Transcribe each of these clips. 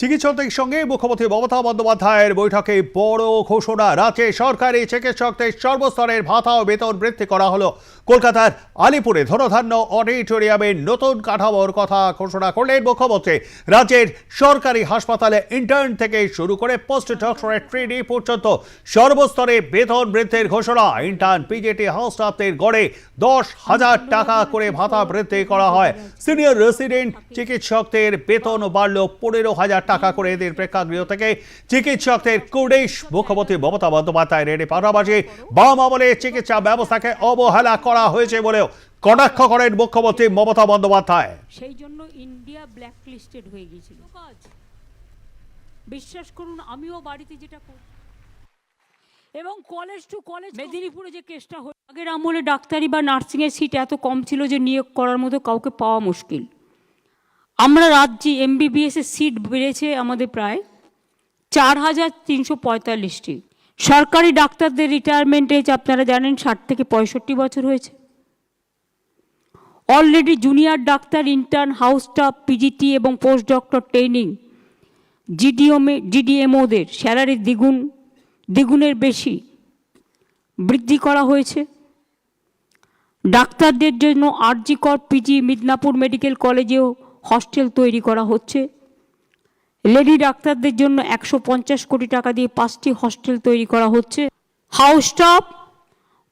চিকিৎসকদের সঙ্গে মুখ্যমন্ত্রী মমতা বন্দ্যোপাধ্যায়ের বৈঠকে বড় ঘোষণা। রাজ্যে সরকারি চিকিৎসকদের সর্বস্তরের ভাতা ও বেতন বৃদ্ধি করা হলো। কলকাতার আলিপুরে ধনধান্য অডিটোরিয়ামে নতুন কাঠামোর কথা ঘোষণা করলেন মুখ্যমন্ত্রী। রাজ্যের সরকারি হাসপাতালে ইন্টার্ন থেকে শুরু করে পোস্ট ডক্টরেট ট্রেনি পর্যন্ত সর্বস্তরে বেতন বৃদ্ধির ঘোষণা। ইন্টার্ন পিজিটি হাউসটাপদের গড়ে দশ হাজার টাকা করে ভাতা বৃদ্ধি করা হয়। সিনিয়র রেসিডেন্ট চিকিৎসকদের বেতন বাড়ল পনেরো হাজার টাকা করে এদের প্রেক্ষাগৃহ থেকে চিকিৎসকদের কুর্ডিশ মুখ্যমন্ত্রী মমতা বন্দ্যোপাধ্যায়ের এর পাশাপাশি বাম আমলে চিকিৎসা ব্যবস্থাকে অবহেলা করা হয়েছে বলেও কটাক্ষ করেন মুখ্যমন্ত্রী মমতা বন্দ্যোপাধ্যায়। সেই জন্য ইন্ডিয়া ব্ল্যাক লিস্টেড হয়ে গিয়েছিল। বিশ্বাস করুন, আমিও বাড়িতে যেটা করি। এবং কলেজ টু কলেজ মেদিনীপুরে যে কেসটা হলো, আগের আমলে ডাক্তারি বা নার্সিংয়ের সিট এত কম ছিল যে নিয়োগ করার মতো কাউকে পাওয়া মুশকিল। আমরা রাজ্যে এমবিবিএস এর সিট বেড়েছে আমাদের প্রায় চার হাজার তিনশো পঁয়তাল্লিশটি। সরকারি ডাক্তারদের রিটায়ারমেন্ট এজ আপনারা জানেন ষাট থেকে পঁয়ষট্টি বছর হয়েছে। Already junior doctor intern house staff PGT এবং পোস্ট ডক্টর ট্রেনিং জিডিওমে জিডিএমওদের স্যালারি দ্বিগুণ, দ্বিগুণের বেশি বৃদ্ধি করা হয়েছে। ডাক্তারদের জন্য আরজিকর পিজি মিদনাপুর মেডিকেল কলেজেও হস্টেল তৈরি করা হচ্ছে। লেডি ডাক্তারদের জন্য একশো পঞ্চাশ কোটি টাকা দিয়ে পাঁচটি হস্টেল তৈরি করা হচ্ছে। House staff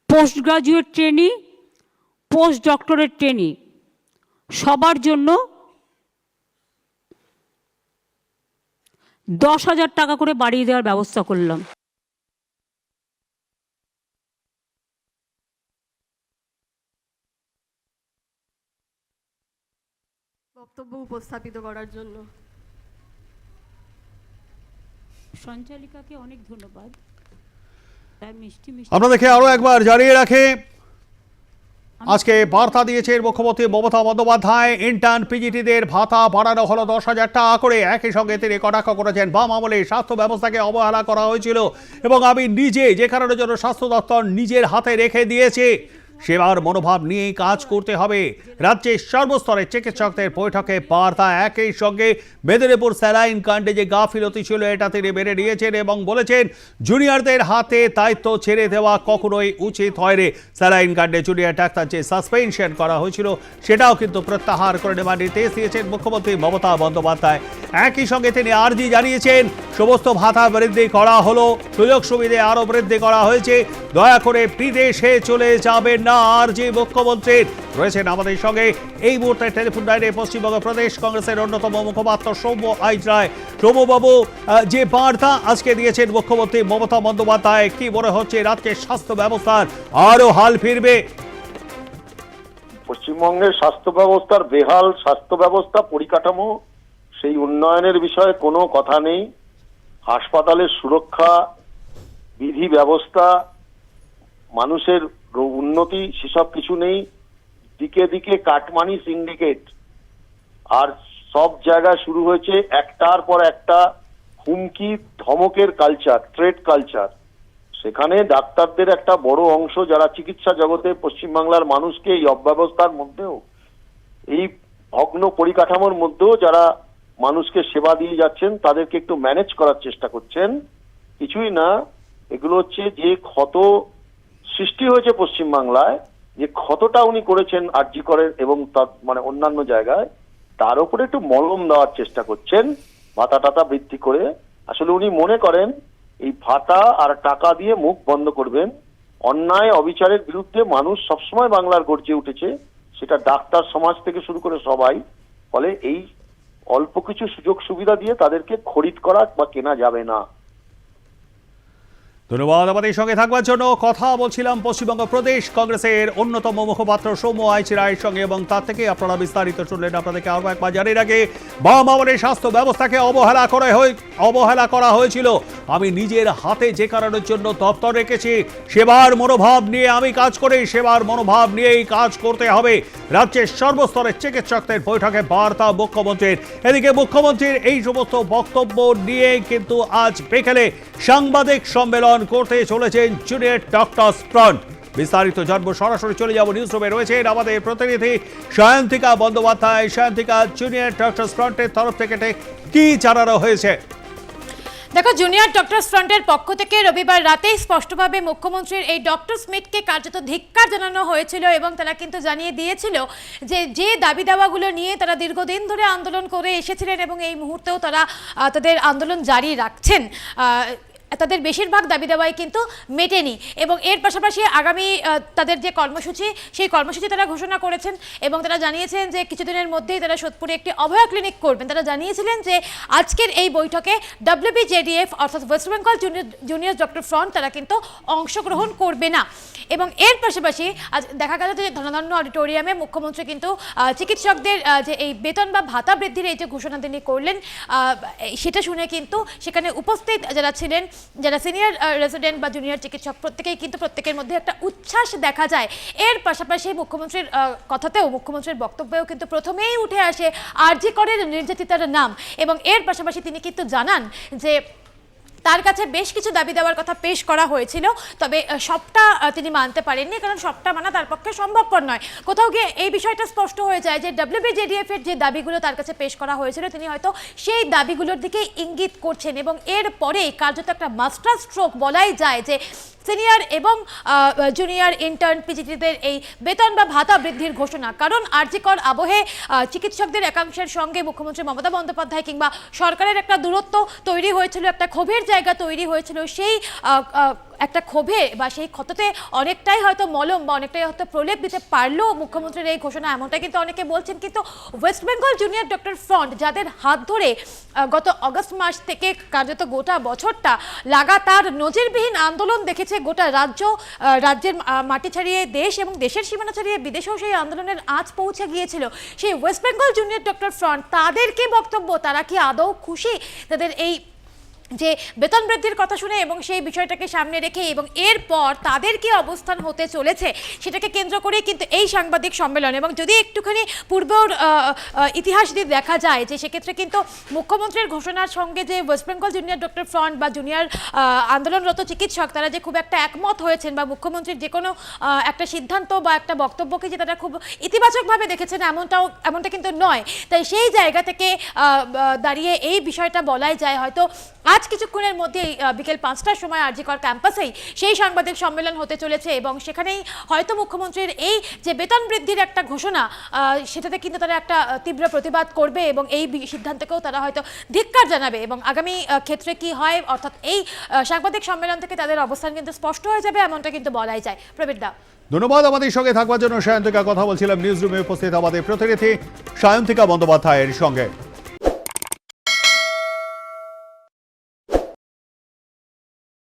post graduate trainee post doctorate trainee সবার জন্য দশ হাজার টাকা করে বাড়িয়ে দেওয়ার ব্যবস্থা করলাম। বক্তব্য উপস্থাপিত করার জন্য। সঞ্চালিকাকে অনেক ধন্যবাদ। তার মিষ্টি মিষ্টি আপনাদেরকে আরও একবার জানিয়ে রাখে আজকে বার্তা দিয়েছেন মুখ্যমন্ত্রী মমতা বন্দ্যোপাধ্যায়। ইন্টার্ন পিজিটিদের ভাতা বাড়ানো হলো দশ হাজার টাকা করে। একই সঙ্গে তিনি কটাক্ষ করেছেন বাম আমলে স্বাস্থ্য ব্যবস্থাকে অবহেলা করা হয়েছিল। এবং আমি নিজে যে কারণের জন্য স্বাস্থ্য দপ্তর নিজের হাতে রেখে দিয়েছে। সেবার মনোভাব নিয়েই কাজ করতে হবে। রাজ্যের সর্বস্তরের চিকিৎসকদের বৈঠকে বার্তা একই সঙ্গে। মেদিনীপুর স্যালাইন কাণ্ডে যে গাফিলতি ছিল, এটা তিনি মেনে নিয়েছেন এবং বলেছেন, জুনিয়রদের হাতে দায়িত্ব ছেড়ে দেওয়া কখনোই উচিত হয় রে স্যালাইন কাণ্ডে জুনিয়র ডাক্তার যে সাসপেনশন করা হয়েছিল, সেটাও কিন্তু প্রত্যাহার করে নেওয়ার নির্দেশ দিয়েছেন মুখ্যমন্ত্রী মমতা বন্দ্যোপাধ্যায়। একই সঙ্গে তিনি আর্জি জানিয়েছেন, সমস্ত ভাতা বৃদ্ধি করা হলো, সুযোগ সুবিধে আরও বৃদ্ধি করা হয়েছে। দয়া করে বিদেশে চলে যাবেন না আর্জি মুখ্যমন্ত্রীর রয়েছেন আমাদের সঙ্গে। এই মুহূর্তে টেলিফোন লাইনে পশ্চিমবঙ্গ প্রদেশ কংগ্রেসের অন্যতম মুখপাত্র সৌম্য আইজ রায় সৌম্যবাবু যে বার্তা আজকে দিয়েছেন মুখ্যমন্ত্রী মমতা বন্দ্যোপাধ্যায়, কি মনে হচ্ছে রাজ্যের স্বাস্থ্য ব্যবস্থার? আরও হাল ফিরবে? পশ্চিমবঙ্গের স্বাস্থ্য ব্যবস্থার বেহাল স্বাস্থ্য ব্যবস্থা পরিকাঠামো, সেই উন্নয়নের বিষয়ে কোনো কথা নেই। হাসপাতালের সুরক্ষা, বিধি ব্যবস্থা, মানুষের উন্নতি, সেসব কিছু নেই। দিকে দিকে কাটমানি সিন্ডিকেট আর সব জায়গায় শুরু হয়েছে একটার পর একটা হুমকি, ধমকের কালচার ট্রেড কালচার সেখানে ডাক্তারদের একটা বড় অংশ যারা চিকিৎসা জগতে পশ্চিমবাংলার মানুষকে এই অব্যবস্থার মধ্যেও, এই ভগ্ন পরিকাঠামোর মধ্যেও যারা মানুষকে সেবা দিয়ে যাচ্ছেন, তাদেরকে একটু ম্যানেজ করার চেষ্টা করছেন। কিছুই না, এগুলো হচ্ছে যে ক্ষত সৃষ্টি হয়েছে পশ্চিমবাংলায়, যে ক্ষতটা উনি করেছেন আরজি করেন এবং তার মানে অন্যান্য জায়গায়, তার উপরে একটু মলম দেওয়ার চেষ্টা করছেন, ভাতা টাতা বৃদ্ধি করে। আসলে উনি মনে করেন, এই ভাতা আর টাকা দিয়ে মুখ বন্ধ করবেন, অন্যায় অবিচারের বিরুদ্ধে মানুষ সবসময় বাংলার গর্জে উঠেছে, সেটা ডাক্তার সমাজ থেকে শুরু করে সবাই, ফলে এই অল্প কিছু সুযোগ সুবিধা দিয়ে তাদেরকে খরিদ করা বা কেনা যাবে না। ধন্যবাদ আমাদের সঙ্গে থাকবার জন্য। কথা বলছিলাম পশ্চিমবঙ্গ প্রদেশ কংগ্রেসের অন্যতম মুখপাত্র সৌম্য আইচ রায়ের সঙ্গে এবং তার থেকে আপনারা বিস্তারিত শুনলেন আপনাদেরকে আরও একবার জানিয়ে রাখে, বাম আমলের স্বাস্থ্য ব্যবস্থাকে অবহেলা করে অবহেলা করা হয়েছিল। আমি নিজের হাতে যে কারণের জন্য দপ্তর রেখেছি, সেবার মনোভাব নিয়ে আমি কাজ করি, সেবার মনোভাব নিয়েই কাজ করতে হবে। রাজ্যের সর্বস্তরের চিকিৎসকদের বৈঠকে বার্তা মুখ্যমন্ত্রীর। এদিকে মুখ্যমন্ত্রীর এই সমস্ত বক্তব্য নিয়ে কিন্তু আজ বিকেলে সাংবাদিক সম্মেলন করতে চলেছেন জুনিয়র ডক্টরস ফ্রন্ট। বিস্তারিত জানব সরাসরি চলে যাব নিউজ রুমে রয়েছেন আমাদের প্রতিনিধি সায়ন্তিকা বন্দ্যোপাধ্যায়। সায়ন্তিকা জুনিয়র ডক্টরস ফ্রন্টের তরফ থেকে কি জানানো হয়েছে? দেখো জুনিয়র ডক্টরস ফ্রন্টের পক্ষ থেকে রবিবার রাতেই স্পষ্টভাবে মুখ্যমন্ত্রীর এই ডক্টর স্মিথকে কার্যত ধিক্কার জানানো হয়েছিল এবং তারা কিন্তু জানিয়ে দিয়েছিল যে যে দাবি দাওয়াগুলো নিয়ে তারা দীর্ঘদিন ধরে আন্দোলন করে এসেছিলেন এবং এই মুহূর্তেও তারা তাদের আন্দোলন জারি রাখছেন। তাদের বেশিরভাগ দাবি দাওয়াই কিন্তু মেটেনি এবং এর পাশাপাশি আগামী তাদের যে কর্মসূচি, সেই কর্মসূচি তারা ঘোষণা করেছেন এবং তারা জানিয়েছেন যে কিছুদিনের মধ্যেই তারা সোদপুরে একটি অভয়া ক্লিনিক করবেন। তারা জানিয়েছিলেন যে আজকের এই বৈঠকে ডাব্লিউবিজেডিএফ অর্থাৎ West Bengal junior doctor front তারা কিন্তু অংশগ্রহণ করবে না। এবং এর পাশাপাশি আজ দেখা গেল যে ধনধান্য অডিটোরিয়ামে মুখ্যমন্ত্রী কিন্তু চিকিৎসকদের যে এই বেতন বা ভাতা বৃদ্ধির এই যে ঘোষণা তিনি করলেন সেটা শুনে কিন্তু সেখানে উপস্থিত যারা ছিলেন যারা সিনিয়র রেসিডেন্ট বা জুনিয়র চিকিৎসক, প্রত্যেকেই কিন্তু প্রত্যেকের মধ্যে একটা উচ্ছ্বাস দেখা যায়। এর পাশাপাশি মুখ্যমন্ত্রীর কথাতেও মুখ্যমন্ত্রীর বক্তব্যেও কিন্তু প্রথমেই উঠে আসে আর জি করের নির্যাতিতার নাম। এবং এর পাশাপাশি তিনি কিন্তু জানান যে তার কাছে বেশ কিছু দাবি দেওয়ার কথা পেশ করা হয়েছিল, তবে সবটা তিনি মানতে পারেননি, কারণ সবটা মানা তার পক্ষে সম্ভবপর নয়। কোথাও গিয়ে এই বিষয়টা স্পষ্ট হয়ে যায় যে ডাব্লিউবিজেডিএফ এর যে দাবিগুলো তার কাছে পেশ করা হয়েছিল, তিনি হয়তো সেই দাবিগুলোর দিকে ইঙ্গিত করছেন এবং এর পরে কার্যত একটা মাস্টার স্ট্রোক বলাই যায় যে সিনিয়র এবং জুনিয়র ইন্টার্ন পিজিটিদের এই বেতন বা ভাতা বৃদ্ধির ঘোষণা। কারণ আর্যিকর আবহে চিকিৎসকদের একাংশের সঙ্গে মুখ্যমন্ত্রী মমতা বন্দ্যোপাধ্যায় কিংবা সরকারের একটা দূরত্ব তৈরি হয়েছিল, একটা ক্ষোভের জায়গা তৈরি হয়েছিল, সেই একটা ক্ষোভে বা সেই ক্ষততে অনেকটাই হয়তো মলম বা অনেকটাই হয়তো প্রলেপ দিতে পারলেও মুখ্যমন্ত্রীর এই ঘোষণা এমনটা কিন্তু অনেকে বলছেন। কিন্তু West Bengal junior doctor front যাদের হাত ধরে গত অগস্ট মাস থেকে কার্যত গোটা বছরটা লাগাতার নজিরবিহীন আন্দোলন দেখেছে গোটা রাজ্য রাজ্যের মাটি ছাড়িয়ে দেশ এবং দেশের সীমানা ছাড়িয়ে বিদেশেও সেই আন্দোলনের আজ পৌঁছে গিয়েছিল। সেই West Bengal junior doctor front তাদের কি বক্তব্য? তারা কি আদৌ খুশি? তাদের এই যে বেতন বৃদ্ধির কথা শুনে এবং সেই বিষয়টাকে সামনে রেখে এবং এরপর তাদের কি অবস্থান হতে চলেছে সেটাকে কেন্দ্র করে কিন্তু এই সাংবাদিক সম্মেলন। এবং যদি একটুখানি আহ, ইতিহাস দিয়ে দেখা যায় যে সেক্ষেত্রে কিন্তু মুখ্যমন্ত্রীর ঘোষণার সঙ্গে যে West Bengal junior doctor front বা জুনিয়র আন্দোলনরত চিকিৎসক তারা যে খুব একটা একমত হয়েছেন বা মুখ্যমন্ত্রীর যে কোনো একটা সিদ্ধান্ত বা একটা বক্তব্যকে যে তারা খুব ইতিবাচকভাবে দেখেছেন এমনটাও এমনটা কিন্তু নয়। তাই সেই জায়গা থেকে দাঁড়িয়ে এই বিষয়টা বলাই যায়। হয়তো আজ কিছুক্ষণের মধ্যেই আহ, বিকেল পাঁচটার সময় আরজিকর ক্যাম্পাসেই সেই সাংবাদিক সম্মেলন হতে চলেছে এবং সেখানেই হয়তো মুখ্যমন্ত্রীর এই যে বেতন বৃদ্ধির একটা ঘোষণা সেটাতে কিন্তু তারা একটা তীব্র প্রতিবাদ করবে এবং এই সিদ্ধান্তকেও তারা হয়তো ধিক্কার জানাবে এবং আগামী ক্ষেত্রে কি হয় অর্থাৎ এই সাংবাদিক সম্মেলন থেকে তাদের অবস্থান কিন্তু স্পষ্ট হয়ে যাবে এমনটা কিন্তু বলাই যায়। প্রবীর দা। ধন্যবাদ আমাদের সঙ্গে থাকবার জন্য সায়ন্তিকা কথা বলছিলাম নিউজ রুমে উপস্থিত আমাদের প্রতিনিধি সায়ন্তিকা বন্দ্যোপাধ্যায়ের সঙ্গে।